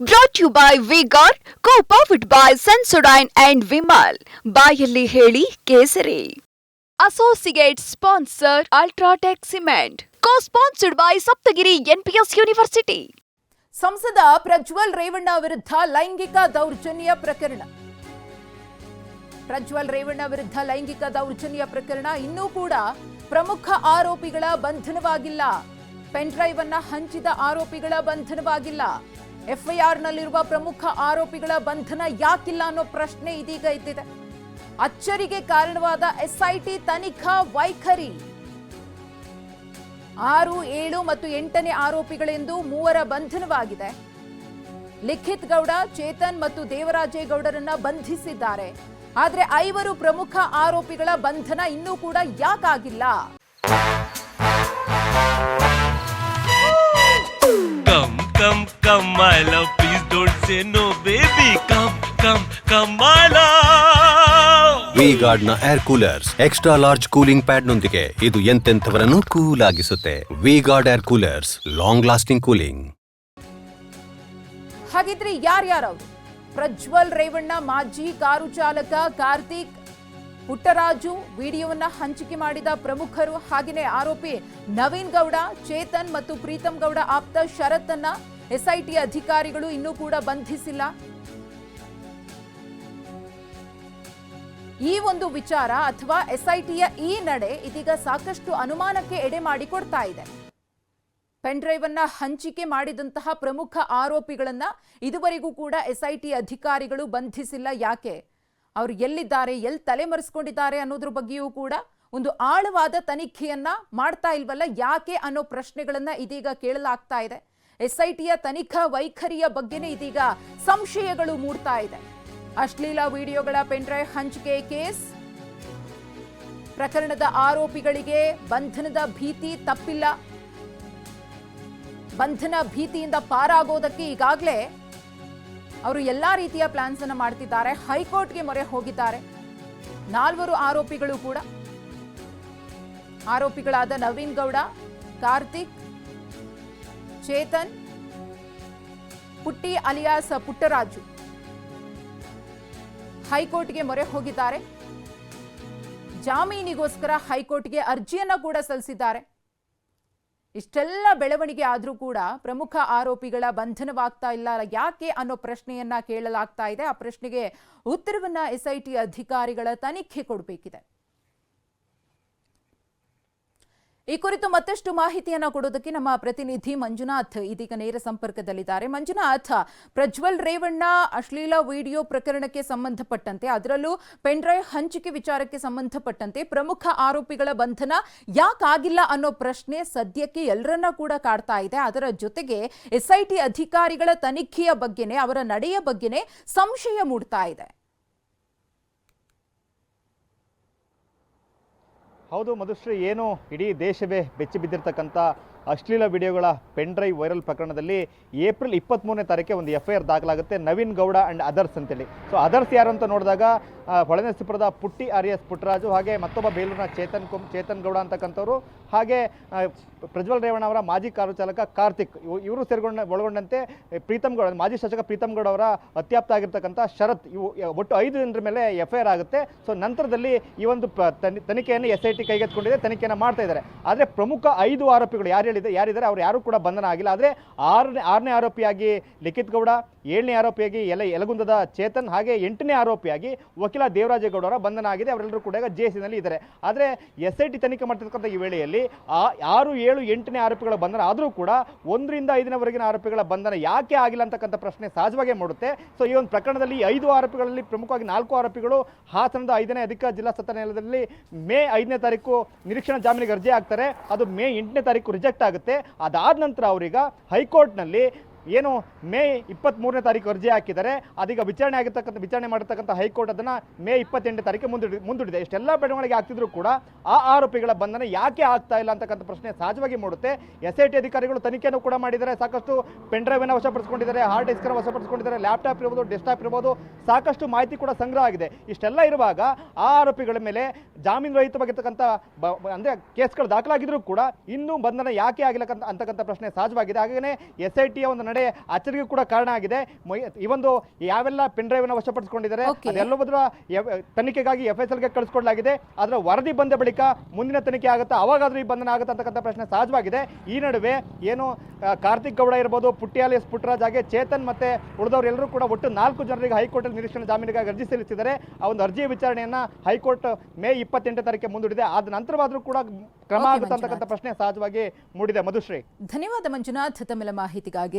Brought you by Vigor co powered by Sensodyne and Vimal ಬಾಯಲ್ಲಿ ಹೇಳಿ Kesari. Associate sponsor UltraTech cement co sponsored by Saptagiri NPS university ಸಂಸದ ಪ್ರಜ್ವಲ್ ರೇವಣ್ಣ ವಿರುದ್ಧ ಲೈಂಗಿಕ ದೌರ್ಜನ್ಯ ಪ್ರಕರಣ. ಪ್ರಜ್ವಲ್ ರೇವಣ್ಣ ವಿರುದ್ಧ ಲೈಂಗಿಕ ದೌರ್ಜನ್ಯ ಪ್ರಕರಣ ಇನ್ನೂ ಕೂಡ ಪ್ರಮುಖ ಆರೋಪಿಗಳ ಬಂಧನವಾಗಿಲ್ಲ. ಪೆನ್ ಡ್ರೈವ್ ಅನ್ನ ಹಂಚಿದ ಆರೋಪಿಗಳ ಬಂಧನವಾಗಿಲ್ಲ. ಎಫ್ಐಆರ್ನಲ್ಲಿರುವ ಪ್ರಮುಖ ಆರೋಪಿಗಳ ಬಂಧನ ಯಾಕಿಲ್ಲ ಅನ್ನೋ ಪ್ರಶ್ನೆ ಇದೀಗ ಇದ್ದಿದೆ ಅಚ್ಚರಿಗೆ ಕಾರಣವಾದ ಎಸ್ಐಟಿ ತನಿಖಾ ವೈಖರಿ. ಆರು, ಏಳು ಮತ್ತು ಎಂಟನೇ ಆರೋಪಿಗಳೆಂದು ಮೂವರ ಬಂಧನವಾಗಿದೆ. ಲಿಖಿತ್ ಗೌಡ, ಚೇತನ್ ಮತ್ತು ದೇವರಾಜೇಗೌಡರನ್ನ ಬಂಧಿಸಿದ್ದಾರೆ. ಆದರೆ ಐವರು ಪ್ರಮುಖ ಆರೋಪಿಗಳ ಬಂಧನ ಇನ್ನೂ ಕೂಡ ಯಾಕಾಗಿಲ್ಲ. Come, come, my love. Please don't say no, baby. Come, come, come, my love. V ಗಾರ್ಡ್ನ air coolers extra large cooling pad ನೊಂದಿಗೆ ಇದು ಎಂತೆಂಥವರನ್ನು cool ಆಗಿಸುತ್ತೆ V guard air coolers long lasting cooling ಹಾಗಿದ್ರೆ ಯಾರ್ಯಾರವರು ಪ್ರಜ್ವಲ್ ರೇವಣ್ಣ ಮಾಜಿ ಕಾರು ಚಾಲಕ ಕಾರ್ತಿಕ್ ಪುಟ್ಟರಾಜು ವಿಡಿಯೋವನ್ನ ಹಂಚಿಕೆ ಮಾಡಿದ ಪ್ರಮುಖರು ಹಾಗೆಯೇ ಆರೋಪಿ ನವೀನ್ ಗೌಡ, ಚೇತನ್ ಮತ್ತು ಪ್ರೀತಂ ಗೌಡ ಆಪ್ತ ಶರತ್ ಅನ್ನ ಎಸ್ಐಟಿ ಅಧಿಕಾರಿಗಳು ಇನ್ನೂ ಕೂಡ ಬಂಧಿಸಿಲ್ಲ. ಈ ಒಂದು ವಿಚಾರ ಅಥವಾ ಎಸ್ಐಟಿಯ ಈ ನಡೆ ಇದೀಗ ಸಾಕಷ್ಟು ಅನುಮಾನಕ್ಕೆ ಎಡೆ ಮಾಡಿಕೊಡ್ತಾ ಇದೆ. ಪೆನ್ ಡ್ರೈವ್ ಅನ್ನ ಹಂಚಿಕೆ ಮಾಡಿದಂತಹ ಪ್ರಮುಖ ಆರೋಪಿಗಳನ್ನ ಇದುವರೆಗೂ ಕೂಡ ಎಸ್ಐಟಿ ಅಧಿಕಾರಿಗಳು ಬಂಧಿಸಿಲ್ಲ. ಯಾಕೆ? ಅವರು ಎಲ್ಲಿದ್ದಾರೆ ಎಲ್ಲಿ ತಲೆಮರೆಸ್ಕೊಂಡಿದ್ದಾರೆ ಅನ್ನೋದ್ರ ಬಗ್ಗೆಯೂ ಕೂಡ ಒಂದು ಆಳವಾದ ತನಿಖೆಯನ್ನ ಮಾಡ್ತಾ ಇಲ್ವಲ್ಲ? ಯಾಕೆ ಅನ್ನೋ ಪ್ರಶ್ನೆಗಳನ್ನ ಇದೀಗ ಕೇಳಲಾಗ್ತಾ ಇದೆ. ಟಿಯ ತನಿಖಾ ವೈಖರಿಯ ಬಗ್ಗೆನೇ ಇದೀಗ ಸಂಶಯಗಳು ಮೂಡ್ತಾ ಇದೆ. ಅಶ್ಲೀಲ ವಿಡಿಯೋಗಳ ಪೆನ್ಡ್ರೈವ್ ಹಂಚಿಕೆ ಕೇಸ್. ಪ್ರಕರಣದ ಆರೋಪಿಗಳಿಗೆ ಬಂಧನದ ಭೀತಿ ತಪ್ಪಿಲ್ಲ. ಬಂಧನ ಭೀತಿಯಿಂದ ಪಾರಾಗೋದಕ್ಕೆ ಈಗಾಗಲೇ ಅವರು ಎಲ್ಲಾ ರೀತಿಯ ಪ್ಲಾನ್ಸ್ ಅನ್ನು ಮಾಡ್ತಿದ್ದಾರೆ. ಹೈಕೋರ್ಟ್ಗೆ ಮೊರೆ ಹೋಗಿದ್ದಾರೆ. ನಾಲ್ವರು ಆರೋಪಿಗಳು ಕೂಡ. ಆರೋಪಿಗಳಾದ ನವೀನ್ ಗೌಡ, ಕಾರ್ತಿಕ್, ಚೇತನ್, ಪುಟ್ಟಿ ಅಲಿಯಾಸ್ ಪುಟ್ಟರಾಜು ಹೈಕೋರ್ಟ್ಗೆ ಮೊರೆ ಹೋಗಿದ್ದಾರೆ. ಜಾಮೀನಿಗೋಸ್ಕರ ಹೈಕೋರ್ಟ್ಗೆ ಅರ್ಜಿಯನ್ನು ಕೂಡ ಸಲ್ಲಿಸಿದ್ದಾರೆ. ಇಷ್ಟೆಲ್ಲ ಬೆಳವಣಿಗೆ ಆದರೂ ಕೂಡ ಪ್ರಮುಖ ಆರೋಪಿಗಳ ಬಂಧನವಾಗ್ತಾ ಇಲ್ಲ. ಯಾಕೆ ಅನ್ನೋ ಪ್ರಶ್ನೆಯನ್ನ ಕೇಳಲಾಗ್ತಾ ಇದೆ. ಆ ಪ್ರಶ್ನೆಗೆ ಉತ್ತರವನ್ನ ಎಸ್ಐಟಿ ಅಧಿಕಾರಿಗಳ ತನಿಖೆ ಕೊಡಬೇಕಿದೆ. ಈ ಕುರಿತು ಮತ್ತಷ್ಟು ಮಾಹಿತಿಯನ್ನು ಕೊಡೋದಕ್ಕೆ ನಮ್ಮ ಪ್ರತಿನಿಧಿ ಮಂಜುನಾಥ್ ಇದೀಗ ನೇರ ಸಂಪರ್ಕದಲ್ಲಿದ್ದಾರೆ. ಮಂಜುನಾಥ್, ಪ್ರಜ್ವಲ್ ರೇವಣ್ಣ ಅಶ್ಲೀಲ ವಿಡಿಯೋ ಪ್ರಕರಣಕ್ಕೆ ಸಂಬಂಧಪಟ್ಟಂತೆ, ಅದರಲ್ಲೂ ಪೆನ್ ಡ್ರೈವ್ ಹಂಚಿಕೆ ವಿಚಾರಕ್ಕೆ ಸಂಬಂಧಪಟ್ಟಂತೆ ಪ್ರಮುಖ ಆರೋಪಿಗಳ ಬಂಧನ ಯಾಕಾಗಿಲ್ಲ ಅನ್ನೋ ಪ್ರಶ್ನೆ ಸದ್ಯಕ್ಕೆ ಎಲ್ಲರನ್ನ ಕೂಡ ಕಾಡ್ತಾ ಇದೆ. ಅದರ ಜೊತೆಗೆ ಎಸ್ಐಟಿ ಅಧಿಕಾರಿಗಳ ತನಿಖೆಯ ಬಗ್ಗೆನೇ, ಅವರ ನಡೆಯ ಬಗ್ಗೆನೇ ಸಂಶಯ ಮೂಡ್ತಾ ಇದೆ. ಹೌದು ಮಧುಶ್ರೀ ಏನು ಇಡೀ ದೇಶವೇ ಬೆಚ್ಚಿ ಬಿದ್ದಿರ್ತಕ್ಕಂಥ ಅಶ್ಲೀಲ ವಿಡಿಯೋಗಳ ಪೆನ್ ಡ್ರೈವ್ ವೈರಲ್ ಪ್ರಕರಣದಲ್ಲಿ ಏಪ್ರಿಲ್ ಇಪ್ಪತ್ತ್ಮೂರನೇ ತಾರೀಕೆ ಒಂದು ಎಫ್ ಐ ಆರ್ ದಾಖಲಾಗುತ್ತೆ. ನವೀನ್ ಗೌಡ ಆ್ಯಂಡ್ ಅದರ್ಸ್ ಅಂತೇಳಿ. ಸೊ ಅದರ್ಸ್ ಯಾರು ಅಂತ ನೋಡಿದಾಗ ಹೊಳೆನಸಿಪುರದ ಪುಟ್ಟಿ ಆರ್ ಎಸ್ ಪುಟ್ಟರಾಜು ಹಾಗೆ ಮತ್ತೊಬ್ಬ ಬೇಲೂರಿನ ಚೇತನ್ ಕುಮ್ ಚೇತನ್ ಗೌಡ ಅಂತಕ್ಕಂಥವ್ರು. ಹಾಗೆ ಪ್ರಜ್ವಲ್ ರೇವಣ್ಣ ಅವರ ಮಾಜಿ ಕಾರು ಚಾಲಕ ಕಾರ್ತಿಕ್. ಇವು- ಇವರು ಸೇರ್ಕೊಂಡ ಒಳಗೊಂಡಂತೆ ಪ್ರೀತಮ್ ಗೌಡ, ಮಾಜಿ ಶಾಸಕ ಪ್ರೀತಮ್ ಗೌಡ ಅವರ ಅತ್ಯಾಪ್ತ ಆಗಿರ್ತಕ್ಕಂಥ ಶರತ್. ಇವು ಒಟ್ಟು ಐದು ಜನರ ಮೇಲೆ ಎಫ್ ಐ ಆರ್ ಆಗುತ್ತೆ. ಸೊ ನಂತರದಲ್ಲಿ ಈ ಒಂದು ತನಿಖೆಯನ್ನು ಎಸ್ ಐ ಟಿ ಕೈಗೆತ್ತಿಕೊಂಡಿದೆ, ತನಿಖೆಯನ್ನು ಮಾಡ್ತಾ ಇದ್ದಾರೆ. ಆದರೆ ಪ್ರಮುಖ ಐದು ಆರೋಪಿಗಳು ಯಾರು ಹೇಳಿದೆ ಯಾರಿದ್ದಾರೆ ಅವ್ರು ಯಾರು ಕೂಡ ಬಂಧನ ಆಗಿಲ್ಲ. ಆದರೆ ಆರನೇ ಆರನೇ ಆರೋಪಿಯಾಗಿ ಲಿಖಿತ್ ಗೌಡ, ಏಳನೇ ಆರೋಪಿಯಾಗಿ ಎಲೆ ಯಲಗುಂದದ ಚೇತನ್, ಹಾಗೆ ಎಂಟನೇ ಆರೋಪಿಯಾಗಿ ವಕೀಲ ದೇವರಾಜೇಗೌಡ ಅವರ ಬಂಧನ ಆಗಿದೆ. ಅವರೆಲ್ಲರೂ ಕೂಡ ಈಗ ಜೆ ನಲ್ಲಿ ಇದ್ದಾರೆ. ಆದರೆ ಎಸ್ ಐ ಟಿ ತನಿಖೆ ಮಾಡ್ತಿರ್ತಕ್ಕಂಥ ಈ ವೇಳೆಯಲ್ಲಿ ಆರು, ಏಳು, ಎಂಟನೇ ಆರೋಪಿಗಳ ಬಂಧನ ಆದರೂ ಕೂಡ ಒಂದರಿಂದ ಐದನವರೆಗಿನ ಆರೋಪಿಗಳ ಬಂಧನ ಯಾಕೆ ಆಗಿಲ್ಲ ಅಂತಕ್ಕಂಥ ಪ್ರಶ್ನೆ ಸಹಜವಾಗಿ ಮೂಡುತ್ತೆ. ಸೊ ಈ ಒಂದು ಪ್ರಕರಣದಲ್ಲಿ ಐದು ಆರೋಪಿಗಳಲ್ಲಿ ಪ್ರಮುಖವಾಗಿ ನಾಲ್ಕು ಆರೋಪಿಗಳು ಹಾಸನದ ಐದನೇ ಅಧಿಕ ಜಿಲ್ಲಾ ಸತ್ರ ನ್ಯಾಯಾಲಯದಲ್ಲಿ ಮೇ ಐದನೇ ತಾರೀಕು ನಿರೀಕ್ಷಣಾ ಜಾಮೀನಿಗೆ ಅರ್ಜಿ ಹಾಕ್ತಾರೆ. ಅದು ಮೇ ಎಂಟನೇ ತಾರೀಕು ರಿಜೆಕ್ಟ್ ಆಗುತ್ತೆ. ಅದಾದ ನಂತರ ಅವರೀಗ ಹೈಕೋರ್ಟ್ನಲ್ಲಿ ಏನು ಮೇ ಇಪ್ಪತ್ತ್ಮೂರನೇ ತಾರೀಕು ಅರ್ಜಿ ಹಾಕಿದ್ದಾರೆ. ಅದೀಗ ವಿಚಾರಣೆ ಆಗಿರ್ತಕ್ಕಂಥ ವಿಚಾರಣೆ ಮಾಡಿರ್ತಕ್ಕಂಥ ಹೈಕೋರ್ಟ್ ಅದನ್ನು ಮೇ ಇಪ್ಪತ್ತೆಂಟನೇ ತಾರೀಕು ಮುಂದೂಡಿ ಮುಂದೂಡಿದೆ. ಇಷ್ಟೆಲ್ಲ ಬೆಳವಣಿಗೆ ಆಗ್ತಿದ್ರು ಕೂಡ ಆ ಆರೋಪಿಗಳ ಬಂಧನ ಯಾಕೆ ಆಗ್ತಾ ಇಲ್ಲ ಅಂತಕ್ಕಂಥ ಪ್ರಶ್ನೆ ಸಹಜವಾಗಿ ಮೂಡುತ್ತೆ. ಎಸ್ ಐ ಟಿ ಅಧಿಕಾರಿಗಳು ತನಿಖೆಯನ್ನು ಕೂಡ ಮಾಡಿದ್ದಾರೆ. ಸಾಕಷ್ಟು ಪೆನ್ ಡ್ರೈವನ್ನು ವಶಪಡಿಸಿಕೊಂಡಿದ್ದಾರೆ. ಹಾರ್ಡ್ ಡಿಸ್ಕನ್ನು ವಶಪಡಿಸಿಕೊಂಡಿದ್ದಾರೆ. ಲ್ಯಾಪ್ಟಾಪ್ ಇರ್ಬೋದು, ಡೆಸ್ಕ್ಟಾಪ್ ಇರ್ಬೋದು, ಸಾಕಷ್ಟು ಮಾಹಿತಿ ಕೂಡ ಸಂಗ್ರಹ ಆಗಿದೆ. ಇಷ್ಟೆಲ್ಲ ಇರುವಾಗ ಆ ಆರೋಪಿಗಳ ಮೇಲೆ ಜಾಮೀನು ರಹಿತವಾಗಿರ್ತಕ್ಕಂಥ ಅಂದ್ರೆ ಕೇಸ್ಗಳು ದಾಖಲಾಗಿದ್ರು ಕೂಡ ಇನ್ನೂ ಬಂಧನ ಯಾಕೆ ಆಗಿಲ್ಲ ಅಂತಕ್ಕಂಥ ಪ್ರಶ್ನೆ ಸಹಜವಾಗಿದೆ. ಹಾಗೆಯೇ ಎಸ್ ಐ ಟಿಯ ಒಂದು ನಡೆ ಅಚ್ಚರಿಗೆ ಕೂಡ ಕಾರಣ ಆಗಿದೆ. ಈ ಒಂದು ಯಾವೆಲ್ಲ ಪೆನ್ ಡ್ರೈವ್ ಅನ್ನು ವಶಪಡಿಸಿಕೊಂಡಿದ್ದಾರೆ. ಅದೆಲ್ಲವುದರ ತನಿಖೆಗಾಗಿ ಎಫ್ ಎಸ್ ಎಲ್ಗೆ ಕಳಿಸ್ಕೊಡ್ಲಾಗಿದೆ. ಅದರ ವರದಿ ಬಂದ ಬಳಿಕ ಮುಂದಿನ ತನಿಖೆ ಆಗುತ್ತಾ ಅವಾಗಾದ್ರೂ ಈ ಬಂಧನ ಆಗುತ್ತಾ ಅಂತಕ್ಕಂಥ ಪ್ರಶ್ನೆ ಸಹಜವಾಗಿದೆ. ಈ ನಡುವೆ ಏನು ಕಾರ್ತಿಕ್ ಗೌಡ ಇರ್ಬೋದು ಪುಟ್ಟಿಯಾಲಿ ಎಸ್ ಪುಟ್ಟರಾಜ್ ಹಾಗೆ ಚೇತನ್ ಮತ್ತೆ ಉಳಿದವರೆಲ್ಲರೂ ಕೂಡ ಒಟ್ಟು ನಾಲ್ಕು ಜನರಿಗೆ ಹೈಕೋರ್ಟ್ ನಿರೀಕ್ಷಣೆ ಜಾಮೀನಿಗಾಗಿ ಅರ್ಜಿ ಸಲ್ಲಿಸಿದ್ದಾರೆ. ಆ ಒಂದು ಅರ್ಜಿಯ ವಿಚಾರಣೆಯನ್ನ ಹೈಕೋರ್ಟ್ ಮೇ ಇಪ್ಪತ್ತೆಂಟು ತಾರೀಕಿಗೆ ಮುಂದೂಡಿದೆ. ಆದ ನಂತರವಾದರೂ ಕೂಡ ಕ್ರಮ ಆಗುತ್ತಂತಕ್ಕಂಥ ಆಗುತ್ತೆ ಅಂತಕ್ಕಂಥ ಪ್ರಶ್ನೆ ಸಹಜವಾಗಿ ಮೂಡಿದೆ. ಮಧುಶ್ರೀ. ಧನ್ಯವಾದ ಮಂಜುನಾಥ್ ತಮ್ಮೆಲ್ಲ ಮಾಹಿತಿಗಾಗಿ.